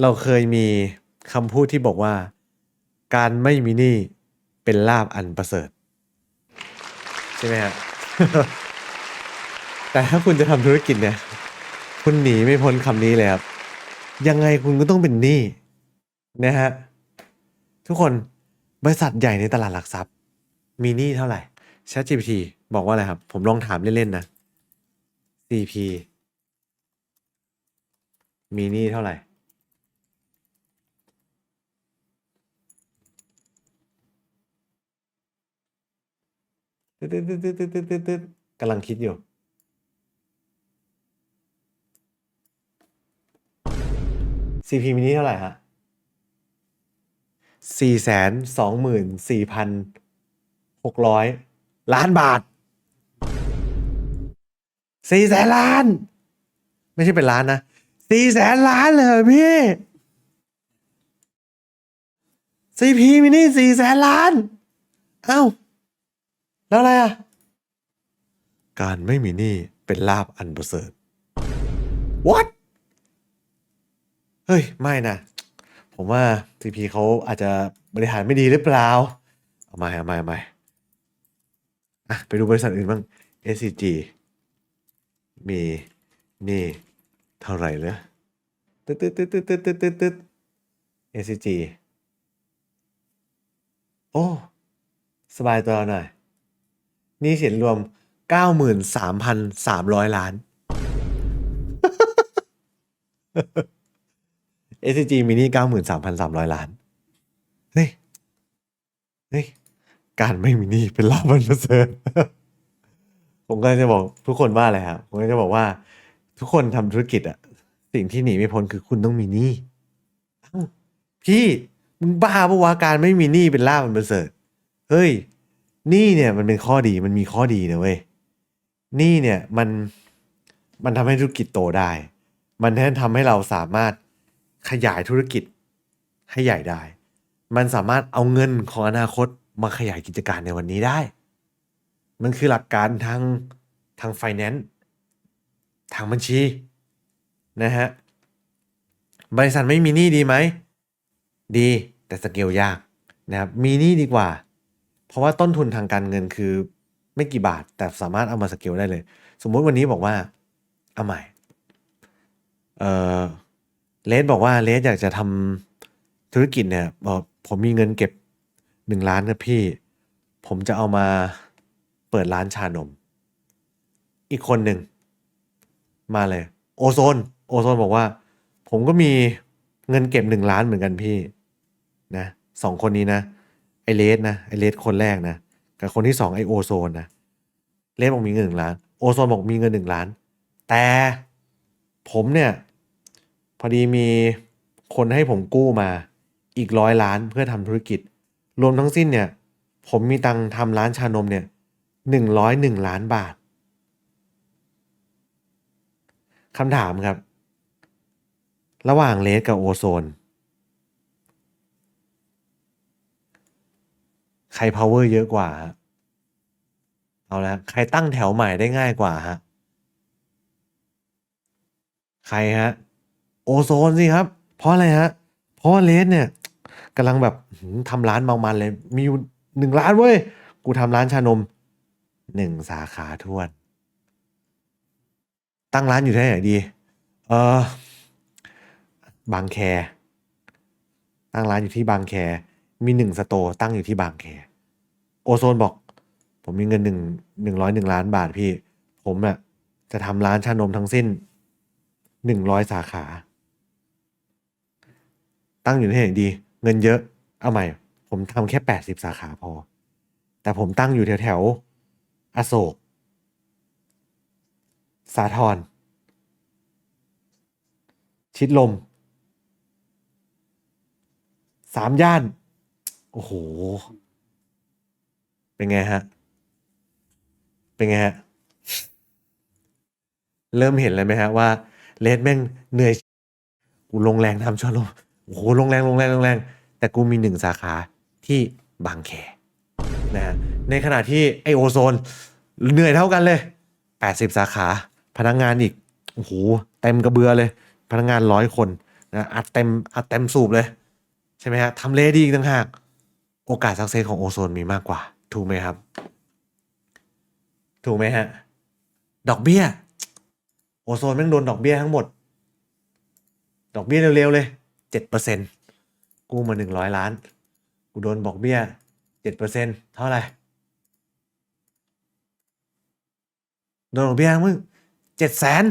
เราเคยมีคำพูดที่บอกว่า การไม่มีหนี้เป็นลาบอันประเสริฐ ใช่ไหมฮะ แต่ถ้าคุณจะทำธุรกิจเนี่ย คุณหนีไม่พ้นคำนี้เลยครับ ยังไงคุณก็ต้องเป็นหนี้นะฮะ ทุกคนบริษัทใหญ่ในตลาดหลักทรัพย์ มีหนี้เท่าไหร่ ChatGPT บอกว่าอะไรครับ ผมลองถามเล่นๆนะ CP มีหนี้เท่าไหร่ ตึ๊ดตึ๊ดตึ๊ดตึ๊ดตึ๊ดตึ๊ดตึ๊ดกำลังคิดอยู่ CP มินิเท่าไหร่ฮะสี่แสนสองหมื่นสี่พันหกร้อยล้านบาทสี่แสนล้าน ไม่ใช่เป็นล้านนะสี่แสนล้านเลยเหรอพี่ CP มินิสี่แสนล้าน เอ้า แล้วอะไรอะ การไม่มีหนี้เป็นลาบอันประเสริฐ what เฮ้ย ไม่นะ ผมว่า CP เขาอาจจะบริหารไม่ดีหรือเปล่า เอามาเอามาเอามาอะไปดูบริษัทอื่นบ้าง SCG มีหนี่เท่าไหร่เลยตึ๊ดตึ๊ดตึ๊ดตึ๊ดตึ๊ดตึ๊ดตึ๊ดตึ๊ด SCG โอ้ สบายตัวหน่อยห นี่สินรวม 93,300 ล้าน SCG มีหนี่93,300 ล้านเฮ้ยเฮ้ยการไม่มีนี้เป็นลาบอันประเสริฐผมก็จะบอกทุกคนว่าอะไรครับผมก็จะบอกว่า ทุกคนทำธุรกิจอะสิ่งที่หนีไม่พ้นคือคุณต้องมีหนี้พี่ มึงบ้าปะวะการไม่มีหนี้เป็นลาบอันประเสริฐ เฮ้ย หนี้เนี่ยมันเป็นข้อดีมันมีข้อดีนะเว้ยหนี้เนี่ยมันมันทำให้ธุรกิจโตได้ มันทำให้เราสามารถขยายธุรกิจให้ใหญ่ได้ มันสามารถเอาเงินของอนาคตมาขยายกิจการในวันนี้ได้ มันคือหลักการทางทางไฟแนนซ์ทางบัญชีนะฮะ บริษัทไม่มีหนี้ดีไหม ดีแต่สเกลยากนะครับ มีหนี้ดีกว่า เพราะว่าต้นทุนทางการเงินคือไม่กี่บาท แต่สามารถเอามาสเกลได้เลย สมมุติวันนี้บอกว่า เอาใหม่ เออเลสบอกว่าเลสอยากจะทำธุรกิจเนี่ยบอกผมมีเงินเก็บหนึ่งล้านครับพี่ ผมจะเอามาเปิดร้านชานม อีกคนหนึ่ง มาเลย โอโซน โอโซนบอกว่า ผมก็มีเงินเก็บหนึ่งล้านเหมือนกันพี่ นะสองคนนี้นะ ไอเลสนะไอเลสคนแรกนะกับคนที่สองไอโอโซนนะเลสบอกมีเงินหนึ่งล้านโอโซนบอกมีเงินหนึ่งล้าน แต่ผมเนี่ย พอดีมีคนให้ผมกู้มาอีกร้อยล้านเพื่อทำธุรกิจ รวมทั้งสิ้นเนี่ย ผมมีตังค์ทำร้านชานมเนี่ยหนึ่งร้อยหนึ่งล้านบาทคำถามครับ ระหว่างเลสกับโอโซน ใคร power เยอะกว่าฮะเอาละใครตั้งแถวใหม่ได้ง่ายกว่าฮะใครฮะ โอโซนสิครับ เพราะอะไรฮะ เพราะเลสเนี่ยกำลังแบบทำร้านเมามันเลย มีอยู่หนึ่งร้านเว้ย กูทำร้านชานมหนึ่งสาขาทวน ตั้งร้านอยู่ที่ไหนดี เออบางแค ตั้งร้านอยู่ที่บางแค มีหนึ่งสโตตั้งอยู่ที่บางแค โอโซนบอก ผมมีเงินหนึ่งหนึ่งร้อยหนึ่งล้านบาทพี่ ผมอะจะทำร้านชานมทั้งสิ้นหนึ่งร้อยสาขา ตั้งอยู่ที่ไหนดี เงินเยอะ เอาใหม่ ผมทำแค่แปดสิบสาขาพอ แต่ผมตั้งอยู่แถวแถวอโศก สาทรชิดลม สามย่าน โอ้โห เป็นไงฮะ เป็นไงฮะ เริ่มเห็นเลยไหมฮะว่าเลดแม่งเหนื่อยกูลงแรงทำชอนลมโอ้โหลงแรงลงแรงลงแรง แต่กูมีหนึ่งสาขาที่บางแคนะฮะในขณะที่ไอโอโซน เหนื่อยเท่ากันเลย 80 สาขาพนักงานอีกโอ้โหเต็มกระเบือเลย พนักงานร้อยคนนะอัดเต็มอัดเต็มสูบเลย ใช่ไหมฮะทำเลดีอีกต่างหาก โอกาสสักเซสของโอโซนมีมากกว่า ถูกไหมครับ ถูกไหมฮะ ดอกเบี้ย โอโซนแม่งโดนดอกเบี้ยทั้งหมด ดอกเบี้ยเร็วๆเลยเจ็ดเปอร์เซ็นตกู้มาหนึ่งร้อยล้าน กูโดนบอกเบี้ยเจ็ดเปอร์เซ็นเท่าไหร่โดนดอกเบี้ยมึงเจ็ดแสน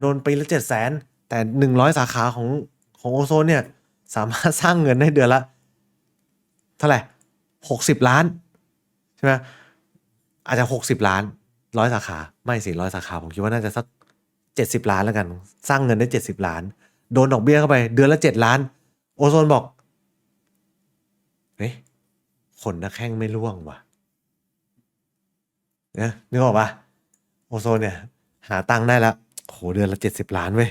โดนปีละเจ็ดแสนแต่หนึ่งร้อยสาขาของของโอโซนเนี่ย สามารถสร้างเงินได้เดือนละ เท่าไหร่หกสิบล้านใช่ไหมอาจจะหกสิบล้านร้อยสาขา ไม่สิร้อยสาขา ผมคิดว่าน่าจะสักเจ็ดสิบล้านแล้วกัน สร้างเงินได้เจ็ดสิบล้าน โดนดอกเบี้ยเข้าไป เดือนละเจ็ดล้าน โอโซนบอกเฮ้ยขนนักแข้งไม่ร่วงว่ะเนี่ยนึกออกปะโอโซนเนี่ย หาตังค์ได้ละโหเดือนละเจ็ดสิบล้านเว้ย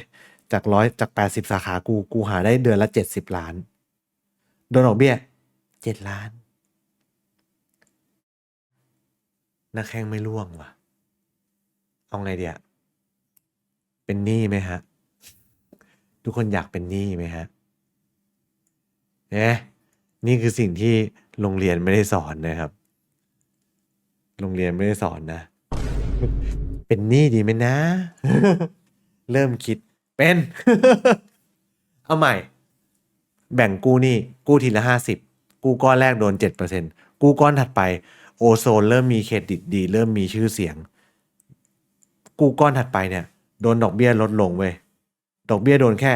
จากร้อยจากแปดสิบสาขากูกูหาได้เดือนละเจ็ดสิบล้าน โดนดอกเบี้ย เจ็ดล้าน นักแข้งไม่ร่วงว่ะ เอาไงเดียเป็นหนี้ไหมฮะ ทุกคนอยากเป็นหนี้ไหมฮะเนี่ยนี่คือสิ่งที่โรงเรียนไม่ได้สอนนะครับ โรงเรียนไม่ได้สอนนะ เป็นหนี้ดีไหมนะ เริ่มคิดเป็น เอาใหม่ แบ่งกู้หนี้กู้ทีละห้าสิบ กู้ก้อนแรกโดนเจ็ดเปอร์เซ็นกู้ก้อนถัดไปโอโซนเริ่มมีเครดิตดี เริ่มมีชื่อเสียง กู้ก้อนถัดไปเนี่ย โดนดอกเบี้ยลดลงเว้ยดอกเบี้ยโดนแค่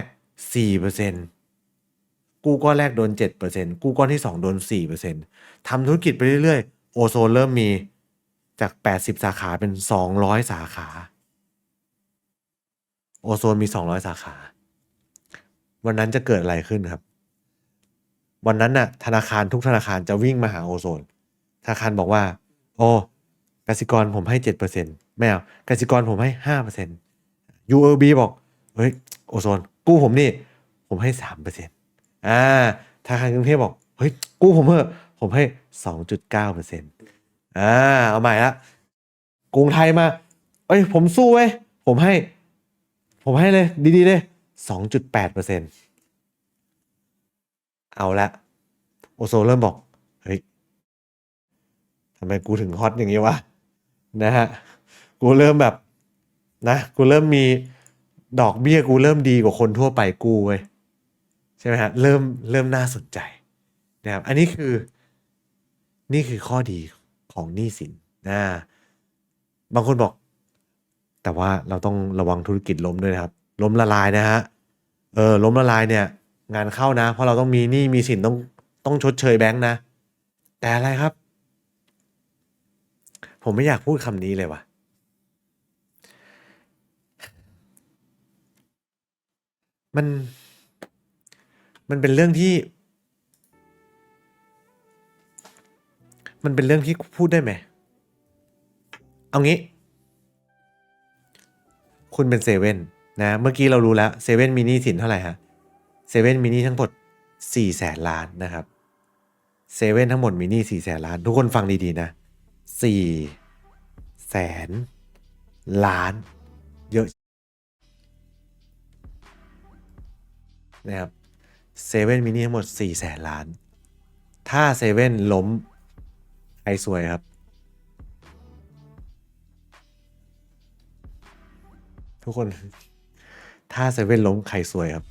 สี่เปอร์เซ็นกู้ก้อนแรกโดนเจ็ดเปอร์เซ็นกู้ก้อนที่สองโดนสี่เปอร์เซ็นทำธุรกิจไปเรื่อยๆ โอโซนเริ่มมีจากแปดสิบสาขาเป็นสองร้อยสาขา โอโซนมีสองร้อยสาขา วันนั้นจะเกิดอะไรขึ้นครับ วันนั้นน่ะธนาคารทุกธนาคารจะวิ่งมาหาโอโซน ธนาคารบอกว่า โอ้กสิกรผมให้เจ็ดเปอร์เซ็นไม่เอากสิกรผมให้ห้าเปอร์เซ็นต์ UOB บอก เฮ้ย โอโซน กู้ผมนี่ ผมให้สามเปอร์เซ็นต์อ่าธนาคารกรุงเทพบอก เฮ้ย กู้ผมเถอะผมให้สองจุดเก้าเปอร์เซ็นต์อ่า เอาใหม่ละกรุงไทยมา เอ้ย ผมสู้เว้ย ผมให้ ผมให้เลย ดีๆเลยสองจุดแปดเปอร์เซ็นต์ เอาละโอโซเริ่มบอก เฮ้ยทำไมกูถึงฮอตอย่างนี้วะ นะฮะ กูเริ่มแบบนะ กูเริ่มมีดอกเบี้ยกูเริ่มดีกว่าคนทั่วไปกูเว้ยใช่ไหมฮะ เริ่มเริ่มน่าสนใจนะครับ อันนี้คือ นี่คือข้อดีของหนี้สินนะบางคนบอก แต่ว่าเราต้องระวังธุรกิจล้มด้วยนะครับ ล้มละลายนะฮะ เออ ล้มละลายเนี่ย งานเข้านะ เพราะเราต้องมีหนี้มีสินต้องต้องชดเชยแบงค์นะ แต่อะไรครับ ผมไม่อยากพูดคำนี้เลยว่ะ มัน มันเป็นเรื่องที่ มันเป็นเรื่องที่พูดได้ไหม เอางี้ คุณเป็นเซเว่นนะ เมื่อกี้เรารู้แล้วเซเว่นมีหนี้สินเท่าไหร่ฮะ เซเว่นมีหนี้ทั้งหมดสี่แสนล้านนะครับเซเว่นทั้งหมดมีหนี้สี่แสนล้าน ทุกคนฟังดีๆนะสี่แสนล้าน เยอะนะครับเซเว่นมีหนี้ทั้งหมดสี่แสนล้าน ถ้าเซเว่นล้มใครสวยครับ ทุกคน ถ้าเซเว่นล้มใครสวยครับ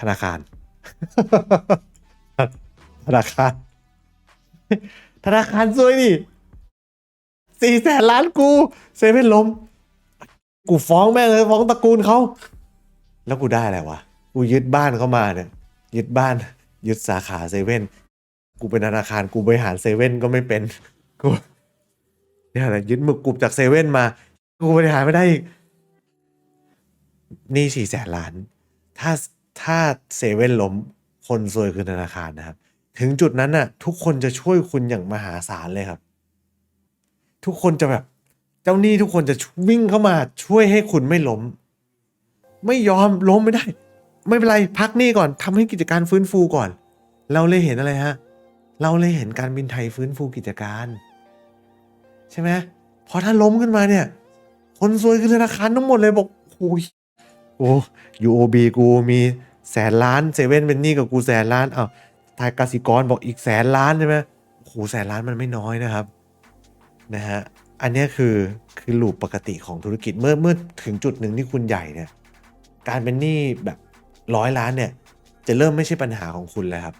ธนาคาร ธนาคาร ธนาคารซวยดิสี่แสนล้านกูเซเว่นล้ม กูฟ้องแม่งเลยฟ้องตระกูลเขา แล้วกูได้อะไรวะ กูยึดบ้านเขามาเนี่ย ยึดบ้าน ยึดสาขาเซเว่น กูเป็นธนาคาร กูบริหารเซเว่นก็ไม่เป็น กูเนี่ยแหละยึดหมึกกรุบจากเซเว่นมา กูบริหารไม่ได้อีก นี่สี่แสนล้าน ถ้า ถ้าเซเว่นล้มคนซวยคือธนาคารนะครับ ถึงจุดนั้นน่ะ ทุกคนจะช่วยคุณอย่างมหาศาลเลยครับ ทุกคนจะแบบ เจ้าหนี้ทุกคนจะวิ่งเข้ามาช่วยให้คุณไม่ล้ม ไม่ยอมล้มไม่ได้ ไม่เป็นไรพักหนี้ก่อนทำให้กิจการฟื้นฟูก่อน เราเลยเห็นอะไรฮะ เราเลยเห็นการบินไทยฟื้นฟูกิจการ ใช่ไหมพอถ้าล้มขึ้นมาเนี่ย คนซวยคือธนาคารทั้งหมดเลยบอกโอ้ย กู UOB กูมีแสนล้านเซเว่นเป็นหนี้กับกูแสนล้านอ้าวทายกสิกรบอกอีกแสนล้านใช่ไหมโอ้โหแสนล้านมันไม่น้อยนะครับนะฮะอันนี้คือคือลูปปกติของธุรกิจเมื่อเมื่อถึงจุดหนึ่งที่คุณใหญ่เนี่ยการเป็นหนี้แบบร้อยล้านเนี่ยจะเริ่มไม่ใช่ปัญหาของคุณแล้วครับ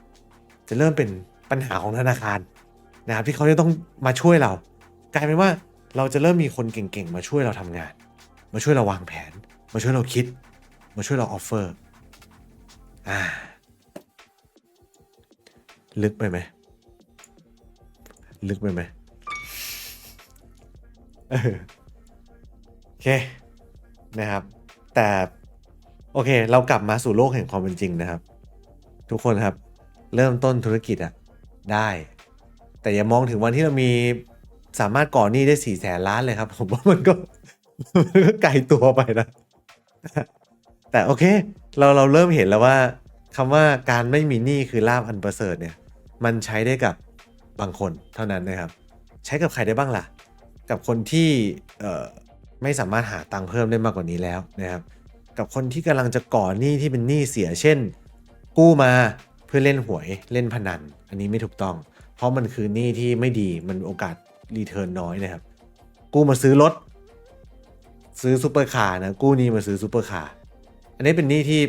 จะเริ่มเป็นปัญหาของธนาคารนะครับที่เขาจะต้องมาช่วยเรา กลายเป็นว่าเราจะเริ่มมีคนเก่งๆ มาช่วยเราทำงาน มาช่วยเราวางแผน มาช่วยเราคิด มาช่วยเราออฟเฟอร์อ่าลึกไปไหม ลึกไปไหมเออโอเค นะครับ แต่โอเค เรากลับมาสู่โลกแห่งความเป็นจริงนะครับ ทุกคนครับ เริ่มต้นธุรกิจอะได้ แต่อย่ามองถึงวันที่เรามีสามารถก่อหนี้ได้สี่แสนล้านเลยครับ ผมว่ามันก็มันก็ไกลตัวไปนะ แต่โอเค เราเราเริ่มเห็นแล้วว่าคำว่าการไม่มีหนี้คือลาบอันประเสริฐเนี่ยมันใช้ได้กับบางคนเท่านั้นนะครับ ใช้กับใครได้บ้างล่ะ กับคนที่ไม่สามารถหาตังค์เพิ่มได้มากกว่านี้แล้วนะครับ กับคนที่กำลังจะก่อหนี้ที่เป็นหนี้เสียเช่น กู้มาเพื่อเล่นหวยเล่นพนัน อันนี้ไม่ถูกต้อง เพราะมันคือหนี้ที่ไม่ดีมันโอกาสรีเทิร์นน้อยนะครับ กู้มาซื้อรถซื้อซูเปอร์คาร์นะกู้หนี้มาซื้อซูเปอร์คาร์ อันนี้เป็นหนี้ที่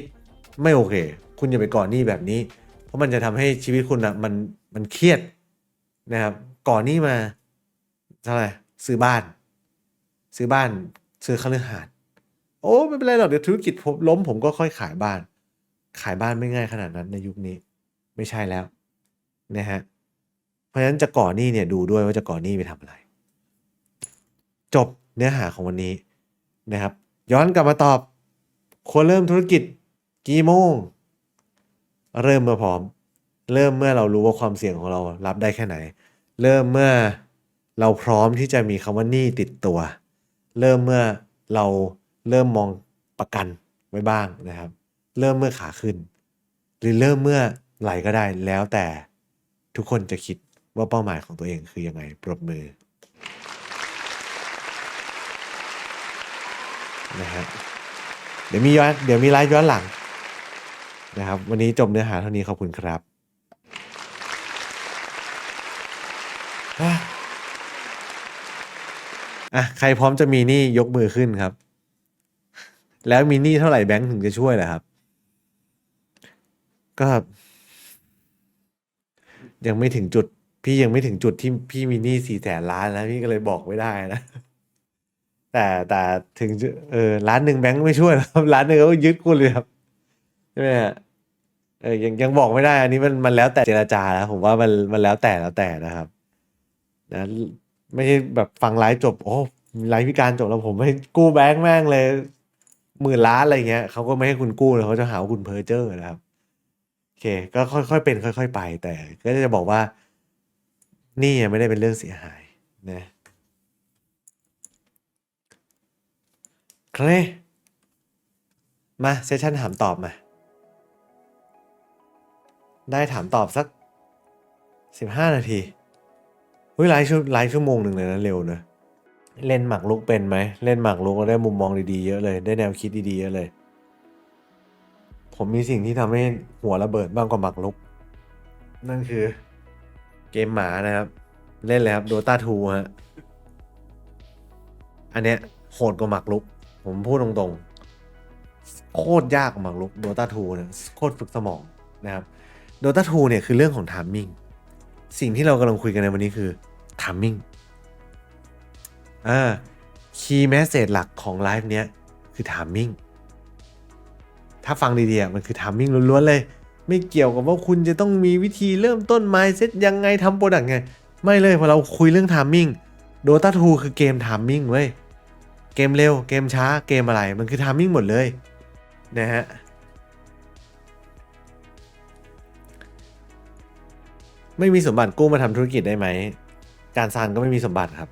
ไม่โอเค คุณอย่าไปก่อหนี้แบบนี้ เพราะมันจะทำให้ชีวิตคุณนะมันมันเครียดนะครับ ก่อหนี้มาเท่าไหร่ซื้อบ้าน ซื้อบ้านซื้อคฤหาสน์โอ้ไม่เป็นไรหรอกเดี๋ยวธุรกิจผมล้มผมก็ค่อยขายบ้าน ขายบ้านไม่ง่ายขนาดนั้นในยุคนี้ ไม่ใช่แล้วนะฮะเพราะฉะนั้นจะก่อหนี้เนี่ยดูด้วยว่าจะก่อหนี้ไปทำอะไร จบเนื้อหาของวันนี้นะครับ ย้อนกลับมาตอบ ควรเริ่มธุรกิจกี่โมง เริ่มเมื่อพร้อม เริ่มเมื่อเรารู้ว่าความเสี่ยงของเรารับได้แค่ไหน เริ่มเมื่อเราพร้อมที่จะมีคำว่าหนี้ติดตัว เริ่มเมื่อเราเริ่มมองประกันไว้บ้างนะครับ เริ่มเมื่อขาขึ้น หรือเริ่มเมื่อไหลก็ได้แล้วแต่ทุกคนจะคิดว่าเป้าหมายของตัวเองคือยังไงปรบมือนะฮะเดี๋ยวมีย้อนเดี๋ยวมีไลฟ์ย้อนหลังนะครับ วันนี้จบเนื้อหาเท่านี้ขอบคุณครับอะใครพร้อมจะมีหนี้ยกมือขึ้นครับ แล้วมีหนี้เท่าไหร่แบงค์ถึงจะช่วยเหรอครับ ก็ ยังไม่ถึงจุด พี่ยังไม่ถึงจุดที่พี่มีหนี้สี่แสนล้านนะพี่ก็เลยบอกไม่ได้นะ แต่แต่ถึงจุดเออล้านหนึ่งแบงค์ไม่ช่วยรอกครับล้านหนึ่งเขาก็ยึดคุณเลยครับใช่ไหมฮะเออยังยังบอกไม่ได้ อันนี้มันมันแล้วแต่เจรจาแล้วผมว่ามันมันแล้วแต่แล้วแต่นะครับนะไม่ใช่แบบฟังไลฟ์จบ โอ้ไลฟ์พิการจบแล้วผมไม่กู้แบงค์แม่งเลยหมื่นล้านอะไรเงี้ยเขาก็ไม่ให้คุณกู้เลยเขาจะหาว่าคุณเพ้อเจ้อนะครับโอเค ก็ค่อยๆเป็น ค่อย ๆ ไป แต่ ก็จะบอกว่า นี่ยังไม่ได้เป็นเรื่องเสียหายนะ เคลมาเซสชันถามตอบมา ได้ถามตอบสักสิบห้านาทีเฮ้ยไลฟ์ชั่วไลฟ์ชั่วโมงหนึ่งเลยนะเร็วเนอะเล่นหมากรุกเป็นไหม เล่นหมากรุกก็ได้มุมมองดีๆเยอะเลย ได้แนวคิดดีๆเยอะเลย ผมมีสิ่งที่ทำให้หัวระเบิดมากกว่าหมากรุก นั่นคือเกมหมานะครับ เล่นเลยครับ Dota 2ฮะ อันเนี้ยโหดกว่าหมากรุก ผมพูดตรงๆ โคตรยากหมากรุก Dota 2เนี่ยโคตรฝึกสมองนะครับ Dota 2เนี่ยคือเรื่องของ timing สิ่งที่เรากำลังคุยกันในวันนี้คือ timing อ่า key message หลักของไลฟ์เนี้ยคือ timing ถ้าฟังดีๆมันคือ timing ล้วนๆเลย ไม่เกี่ยวกับว่าคุณจะต้องมีวิธีเริ่มต้น mindset ยังไงทำโปรดักต์ไง ไม่เลยพอเราคุยเรื่อง timing Dota 2คือเกม timing เว้ย เกมเร็ว เกมช้า เกมอะไร มันคือ timing หมดเลยนะฮะ ไม่มีสมบัติกู้มาทำธุรกิจได้ไหม การซานก็ไม่มีสมบัติครับ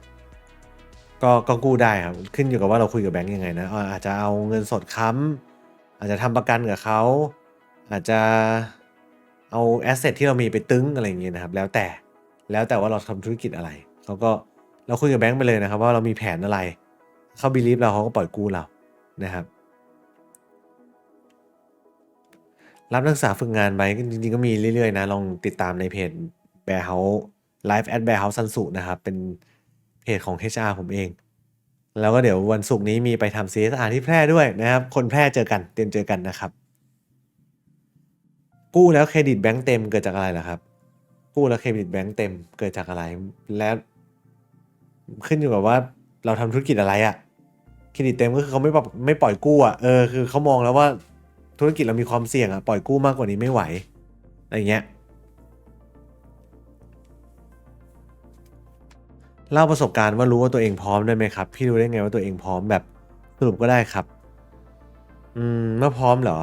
ก็ก็กู้ได้ครับ ขึ้นอยู่กับว่าเราคุยกับแบงก์ยังไงนะอาอาจจะเอาเงินสดค้ำอาจจะทำประกันกับเขา อาจจะเอาแอสเซทที่เรามีไปตึ้งอะไรอย่างเงี้ยนะครับ แล้วแต่ แล้วแต่ว่าเราทำธุรกิจอะไร เขาก็เราคุยกับแบงก์ไปเลยนะครับ ว่าเรามีแผนอะไร เขาบีลีฟเราเขาก็ปล่อยกู้เรานะครับรับนักศึกษาฝึกงานไปจริงๆก็มีเรื่อยๆนะลองติดตามในเพจ Bear House Live at Bear House ซันสุนะครับ เป็นเพจของ HR ผมเอง แล้วก็เดี๋ยววันศุกร์นี้มีไปทำ CSR ที่แพร่ด้วยนะครับ คนแพร่เจอกันเตรียมเจอกันนะครับ กู้แล้วเครดิตแบงก์เต็มเกิดจากอะไรล่ะครับ กู้แล้วเครดิตแบงก์เต็มเกิดจากอะไร แล้วขึ้นอยู่กับว่า เราทำธุรกิจอะไรอะเครดิตเต็มก็คือเขาไม่ปรับไม่ปล่อยกู้อะเออคือเขามองแล้วว่าธุรกิจเรามีความเสี่ยงอะปล่อยกู้มากกว่านี้ไม่ไหวอะไรเงี้ยเล่าประสบการณ์ว่ารู้ว่าตัวเองพร้อมได้ไหมครับ พี่รู้ได้ไงว่าตัวเองพร้อมแบบสรุปก็ได้ครับอืมเมื่อพร้อมเหรอ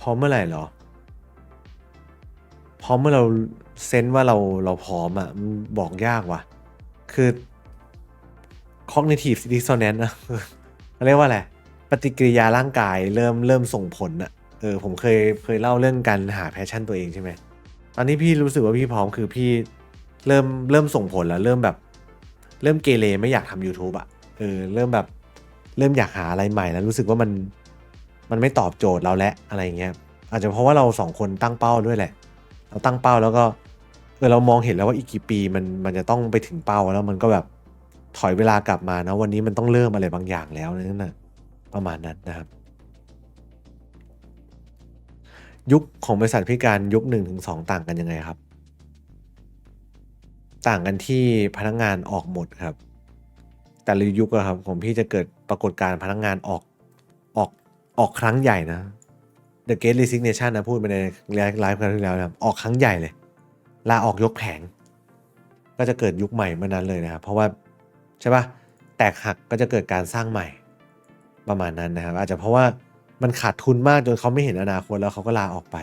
พร้อมเมื่อไหร่เหรอ พร้อมเมื่อเราเซนส์ว่าเราเราพร้อมอะบอกยากว่ะ คือ cognitive dissonance นะเขาเรียกว่าอะไร ปฏิกิริยาร่างกายเริ่มเริ่มส่งผลอะเออผมเคยเคยเล่าเรื่องการหาแพชชั่นตัวเองใช่ไหมตอนนี้พี่รู้สึกว่าพี่พร้อมคือพี่เริ่มเริ่มส่งผลแล้วเริ่มแบบ เริ่มเกเรไม่อยากทำ YouTube อะเออเริ่มแบบเริ่มอยากหาอะไรใหม่แล้วรู้สึกว่ามันมันไม่ตอบโจทย์เราและอะไรเงี้ยอาจจะเพราะว่าเราสองคนตั้งเป้าด้วยแหละ เราตั้งเป้าแล้วก็เออเรามองเห็นแล้วว่าอีกกี่ปีมันมันจะต้องไปถึงเป้าแล้วมันก็แบบ ถอยเวลากลับมานะวันนี้มันต้องเริ่มอะไรบางอย่างแล้วนั่นนะประมาณนั้นนะครับ ยุคของบริษัทพิการยุคหนึ่งถึงสองต่างกันยังไงครับ ต่างกันที่พนักงานออกหมดครับ แต่ละยุคครับของพี่จะเกิดปรากฏการณ์พนักงานออกออกออกครั้งใหญ่นะ The Great Resignation นะพูดไปในไลฟ์ครั้งที่แล้วนะออกครั้งใหญ่เลยลาออกยกแผง ก็จะเกิดยุคใหม่เมื่อนั้นเลยนะครับเพราะว่า ใช่ปะแตกหักก็จะเกิดการสร้างใหม่ประมาณนั้นนะครับ อาจจะเพราะว่ามันขาดทุนมากจนเขาไม่เห็นอนาคตแล้วเขาก็ลาออกไป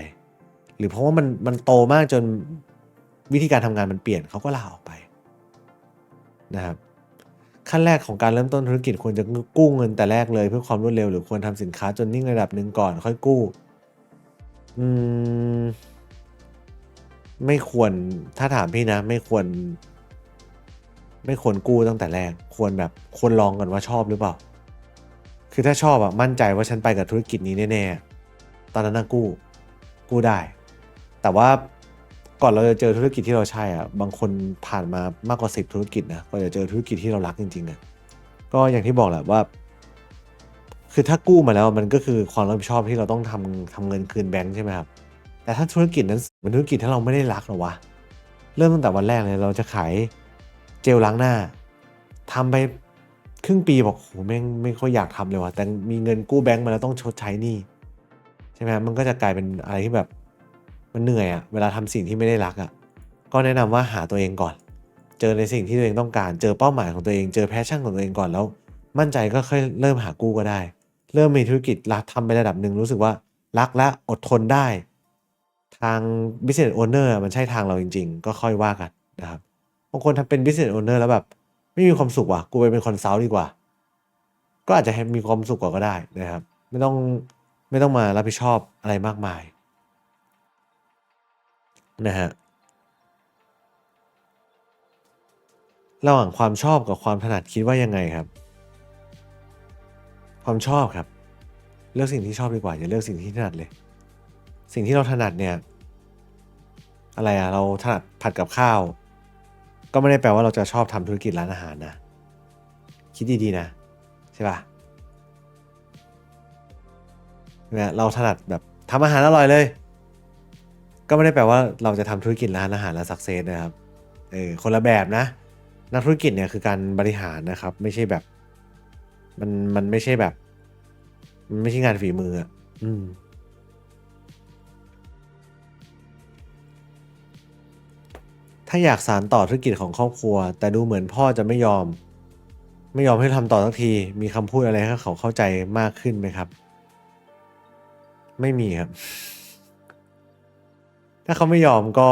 หรือเพราะว่ามันมันโตมากจนวิธีการทำงานมันเปลี่ยนเขาก็ลาออกไปนะครับขั้นแรกของการเริ่มต้นธุรกิจควรจะกู้เงินแต่แรกเลยเพื่อความรวดเร็วหรือควรทำสินค้าจนนิ่งระดับหนึ่งก่อนค่อยกู้อืมไม่ควรถ้าถามพี่นะ ไม่ควร ไม่ควรกู้ตั้งแต่แรก ควรแบบควรลองกันว่าชอบหรือเปล่า คือถ้าชอบอะมั่นใจว่าฉันไปกับธุรกิจนี้แน่ๆ ตอนนั้นนะกู้ กู้ได้ แต่ว่าก่อนเราจะเจอธุรกิจที่เราใช่อะบางคนผ่านมามากกว่าสิบธุรกิจนะก็จะเจอธุรกิจที่เรารักจริงๆอะก็อย่างที่บอกแหละว่า คือถ้ากู้มาแล้วมันก็คือความรับผิดชอบที่เราต้องทำทำเงินคืนแบงค์ใช่ไหมครับแต่ถ้าธุรกิจนั้นเป็นธุรกิจที่เราไม่ได้รักหรอวะเริ่มตั้งแต่วันแรกเลยเราจะขาย เจลล้างหน้าทำไปครึ่งปีบอกโหแม่งไม่ค่อยอยากทำเลยว่ะแต่มีเงินกู้แบงค์มาแล้วต้องชดใช้หนี้ใช่ไหมมันก็จะกลายเป็นอะไรที่แบบมันเหนื่อยอะเวลาทำสิ่งที่ไม่ได้รักอะก็แนะนำว่าหาตัวเองก่อน เจอในสิ่งที่ตัวเองต้องการ เจอเป้าหมายของตัวเอง เจอแพชชั่นของตัวเองก่อนแล้ว มั่นใจก็ค่อยเริ่มหากู้ก็ได้ เริ่มมีธุรกิจรักทำไประดับหนึ่งรู้สึกว่ารักและอดทนได้ ทาง business owner มันใช่ทางเราจริง ๆ ก็ค่อยว่ากันนะครับางคนทำเป็น business owner แล้วแบบ ไม่มีความสุขว่ะ กูไปเป็นคอนซัลท์ดีกว่า ก็อาจจะมีความสุขกว่าก็ได้นะครับ ไม่ต้องไม่ต้องมารับผิดชอบอะไรมากมายนะฮะระหว่างความชอบกับความถนัดคิดว่ายังไงครับ ความชอบครับ เลือกสิ่งที่ชอบดีกว่าอย่าเลือกสิ่งที่ถนัดเลย สิ่งที่เราถนัดเนี่ย อะไรอะเราถนัดผัดกับข้าว ก็ไม่ได้แปลว่าเราจะชอบทำธุรกิจร้านอาหารนะ คิดดีๆนะใช่ป่ะเนี่ยเราถนัดแบบทำอาหารอร่อยเลย ก็ไม่ได้แปลว่าเราจะทำธุรกิจร้านอาหารแล้วสักเซสนะครับเออคนละแบบนะ นักธุรกิจเนี่ยคือการบริหารนะครับ ไม่ใช่แบบ มันมันไม่ใช่แบบ มันไม่ใช่งานฝีมืออะอืมาอยากสานต่อธุรกิจของครอบครัว แต่ดูเหมือนพ่อจะไม่ยอม ไม่ยอมให้ทำต่อสักที มีคำพูดอะไรให้เขาเข้าใจมากขึ้นไหมครับ ไม่มีครับ ถ้าเขาไม่ยอมก็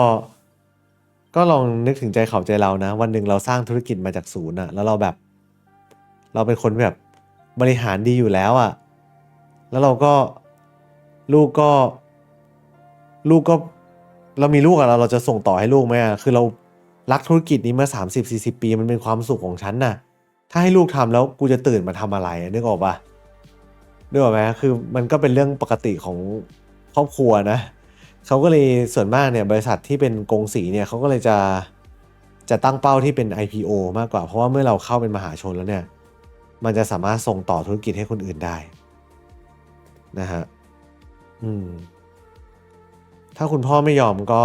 ก็ลองนึกถึงใจเขาใจเรานะ วันหนึ่งเราสร้างธุรกิจมาจากศูนย์อะแล้วเราแบบ เราเป็นคนแบบบริหารดีอยู่แล้วอะแล้วเราก็ลูกก็ ลูกก็ เรามีลูกอะเราเราจะส่งต่อให้ลูกไหมอะคือเรารักธุรกิจนี้มาสามสิบสี่สิบปี มันเป็นความสุขของฉันน่ะ ถ้าให้ลูกทำแล้วกูจะตื่นมาทำอะไรนึกออกปะนึกออกไหมคือมันก็เป็นเรื่องปกติของครอบครัวนะเขาก็เลยส่วนมากเนี่ยบริษัทที่เป็นกงสีเนี่ยเขาก็เลยจะจะตั้งเป้าที่เป็น IPO มากกว่า เพราะว่าเมื่อเราเข้าเป็นมหาชนแล้วเนี่ย มันจะสามารถส่งต่อธุรกิจให้คนอื่นได้นะฮะอืม ถ้าคุณพ่อไม่ยอมก็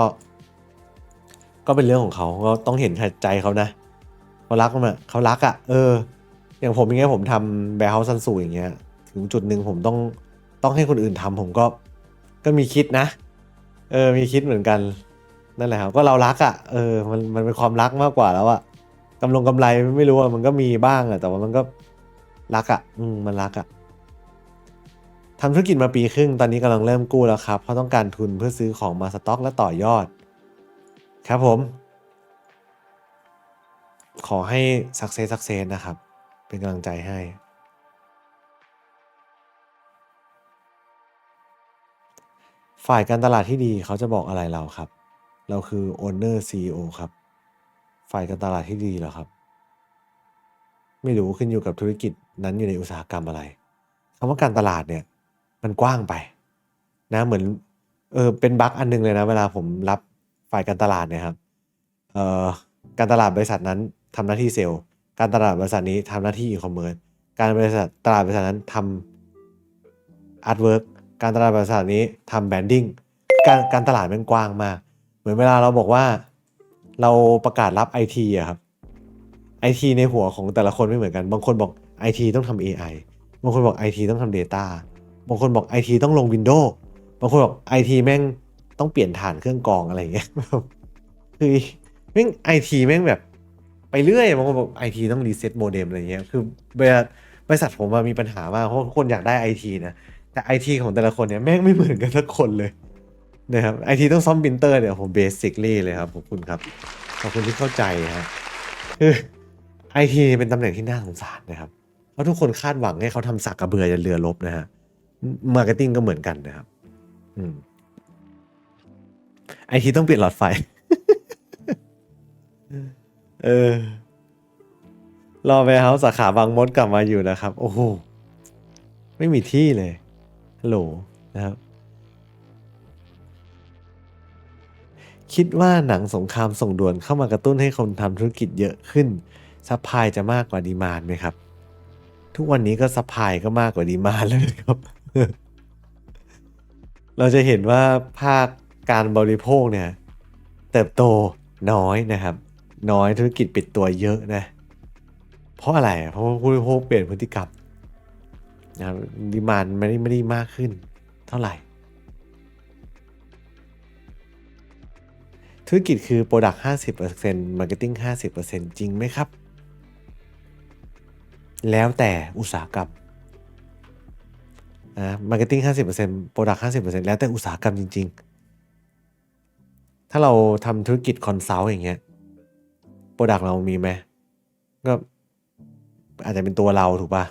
ก็เป็นเรื่องของเขาก็ต้องเห็นใจเขานะเขารักมันเขารักอะ่ะ เออ อย่างผมอย่างเงี้ยผมทำแบร์เฮาส์ซันสูอย่างเงี้ย ถึงจุดหนึ่งผมต้องต้องให้คนอื่นทำผมก็ก็มีคิดนะ เออ มีคิดเหมือนกันนั่นแหละครับก็เรารักอะ่ะเออมันมันเป็นความรักมากกว่าแล้วอะ่ะกำลงกำไรไม่รู้อะมันก็มีบ้างอะ่ะแต่ว่ามันก็รักอะ่ะ อืมมันรักอะ่ะ ทำธุรกิจมาปีครึ่งตอนนี้กำลังเริ่มกู้แล้วครับ เพราะต้องการทุนเพื่อซื้อของมาสต็อกและต่อยอด ครับผม ขอให้สักเซสสักเซสนะครับ เป็นกำลังใจให้ ฝ่ายการตลาดที่ดีเขาจะบอกอะไรเราครับ เราคือ Owner CEO ครับ ฝ่ายการตลาดที่ดีเหรอครับ ไม่รู้ขึ้นอยู่กับธุรกิจนั้นอยู่ในอุตสาหกรรมอะไรคำว่าการตลาดเนี่ย มันกว้างไป นะเหมือนเออเป็นบั๊กอันหนึงเลยนะ เวลาผมรับฝ่ายการตลาดเนี่ยครับเอ่อการตลาดบริษัทนั้นทำหน้าที่เซลล์ การตลาดบริษัทนี้ทำหน้าที่อีคอมเมิร์ซการบริษัทตลาดบริษัทนั้นทำอาร์ตเวิร์กการตลาดบริษัทนี้ทำแบรนดิ้งการการตลาดมันกว้างมาก เหมือนเวลาเราบอกว่าเราประกาศรับ IT อะครับ IT ในหัวของแต่ละคนไม่เหมือนกัน บางคนบอก IT ต้องทำ AI บางคนบอก IT ต้องทำ Data บางคนบอก IT ต้องลง Windows บางคนบอก IT แม่งต้องเปลี่ยนฐานเครื่องกรองอะไรอย่างเงี้ยคือแม่ง IT แม่งแบบไปเรื่อยบางคนบอกไอทีต้องรีเซ็ตโมเด็มอะไรเงี้ยคือบริษัทบริษัทผมมีปัญหามากเพราะทุกคนอยากได้ไอทีนะแต่ไอทีของแต่ละคนเนี่ยแม่งไม่เหมือนกันสักคนเลยนะครับไอทีต้องซ่อมปรินเตอร์เนี่ยผมเบสิคลี่เลยครับขอบคุณครับขอบคุณที่เข้าใจครับคือไอทีเป็นตำแหน่งที่น่าสงสารนะครับเพราะทุกคนคาดหวังให้เขาทำสักกระเบือยันเรือลบนะฮะ มาร์เก็ตติ้งก็เหมือนกันนะครับ อืมไอทีต้องเปลี่ยนหลอดไฟ เออ รอแวร์เฮาส์สาขาบางมดกลับมาอยู่นะครับ โอ้โห ไม่มีที่เลยฮัลโหลนะครับ คิดว่าหนังสงครามส่งด่วนเข้ามากระตุ้นให้คนทำธุรกิจเยอะขึ้นซัพพลายจะมากกว่าดีมานไหมครับ ทุกวันนี้ก็ซัพพลายก็มากกว่าดีมานแล้วนะครับ เราจะเห็นว่าภาคการบริโภคเนี่ยเติบโตน้อยนะครับ น้อยธุรกิจปิดตัวเยอะนะ เพราะอะไร เพราะผู้บริโภคเปลี่ยนพฤติกรรมนะครับดีมานไม่ได้ไม่ได้มากขึ้น เท่าไหร่ ธุรกิจคือ Product 50% Marketing 50%จริงไหมครับ แล้วแต่อุตสาหกรรม นะ Marketing 50% Product 50%แล้วแต่อุตสาหกรรมจริง ๆ ถ้าเราทำธุรกิจคอนซัลท์อย่างเงี้ยโปรดักต์เรามีไหมก็อาจจะเป็นตัวเราถูกปะ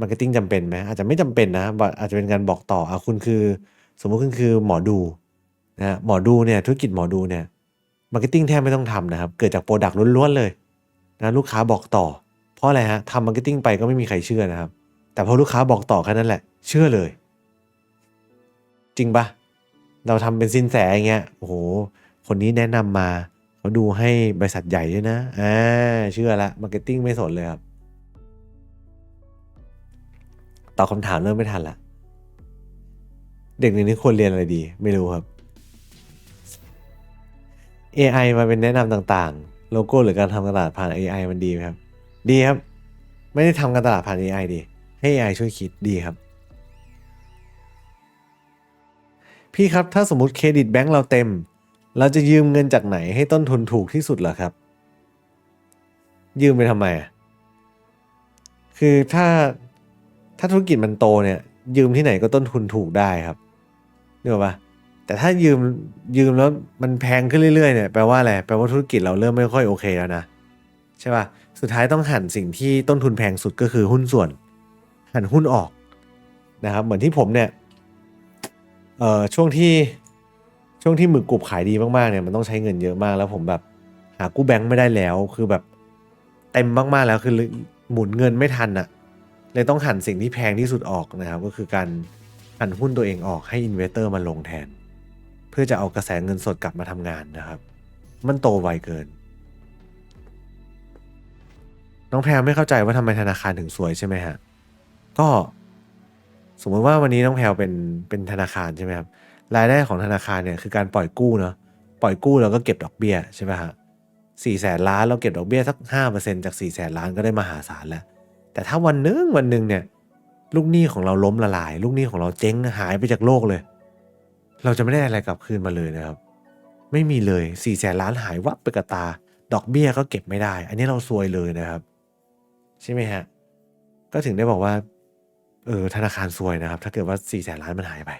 มาร์เก็ตติ้งจำเป็นไหมอาจจะไม่จำเป็นนะอาจจะเป็นการบอกต่ออะคุณคือ สมมติคุณคือหมอดูนะหมอดูเนี่ยธุรกิจหมอดูเนี่ยมาร์เก็ตติ้งแทบไม่ต้องทำนะครับ เกิดจากโปรดักต์ล้วนๆเลยนะลูกค้าบอกต่อ เพราะอะไรฮะทำมาร์เก็ตติ้งไปก็ไม่มีใครเชื่อนะครับ แต่พอลูกค้าบอกต่อแค่นั้นแหละ เชื่อเลย จริงปะเราทำเป็นสินแสอย่างเงี้ยโอ้โห คนนี้แนะนำมาเขาดูให้บริษัทใหญ่ด้วยนะอ่าเชื่อละมาร์เก็ตติ้งไม่สนเลยครับตอบคำถามเริ่มไม่ทันละเด็กในนี้ควรเรียนอะไรดี ไม่รู้ครับ AI มาเป็นแนะนำต่างๆ โลโก้หรือการทำตลาดผ่าน AI มันดีไหมครับ ดีครับ ไม่ได้ทำการตลาดผ่าน AI ดี ให้ AI ช่วยคิดดีครับ พี่ครับถ้าสมมติเครดิตแบงก์เราเต็ม เราจะยืมเงินจากไหนให้ต้นทุนถูกที่สุดเหรอครับ ยืมไปทำไมอะคือถ้าถ้าธุรกิจมันโตเนี่ย ยืมที่ไหนก็ต้นทุนถูกได้ครับนึกออกปะแต่ถ้ายืมยืมแล้วมันแพงขึ้นเรื่อยๆเนี่ยแปลว่าอะไรแปลว่าธุรกิจเราเริ่มไม่ค่อยโอเคแล้วนะใช่ปะสุดท้ายต้องหันสิ่งที่ต้นทุนแพงสุดก็คือหุ้นส่วน หันหุ้นออกนะครับ เหมือนที่ผมเนี่ยเอ่อช่วงที่ช่วงที่หมึกกรุบขายดีมากๆเนี่ยมันต้องใช้เงินเยอะมากแล้วผมแบบหากู้แบงค์ไม่ได้แล้วคือแบบเต็มมากๆแล้วคือหมุนเงินไม่ทันอะเลยต้องหันสิ่งที่แพงที่สุดออกนะครับ ก็คือการหันหุ้นตัวเองออกให้อินเวสเตอร์มาลงแทน เพื่อจะเอากระแสเงินสดกลับมาทำงานนะครับ มันโตไวเกิน น้องแพรไม่เข้าใจว่าทำไมธนาคารถึงสวยใช่ไหมฮะ ก็ สมมติว่าวันนี้น้องแพรเป็นเป็นธนาคารใช่ไหมครับรายได้ของธนาคารเนี่ยคือการปล่อยกู้เนาะปล่อยกู้แล้วก็เก็บดอกเบี้ยใช่ไหมฮะสี่แสนล้านเราเก็บดอกเบี้ยสักห้าเปอร์เซ็นจากสี่แสนล้านก็ได้มหาศาลแล้ว แต่ถ้าวันนึงวันหนึ่งเนี่ย ลูกหนี้ของเราล้มละลาย ลูกหนี้ของเราเจ๊งหายไปจากโลกเลย เราจะไม่ได้อะไรกลับคืนมาเลยนะครับ ไม่มีเลยสี่แสนล้านหายวับไปกับตา ดอกเบี้ยก็เก็บไม่ได้ อันนี้เราซวยเลยนะครับ ใช่ไหมฮะก็ถึงได้บอกว่า เออธนาคารซวยนะครับ ถ้าเกิดว่าสี่แสนล้านมันหายไป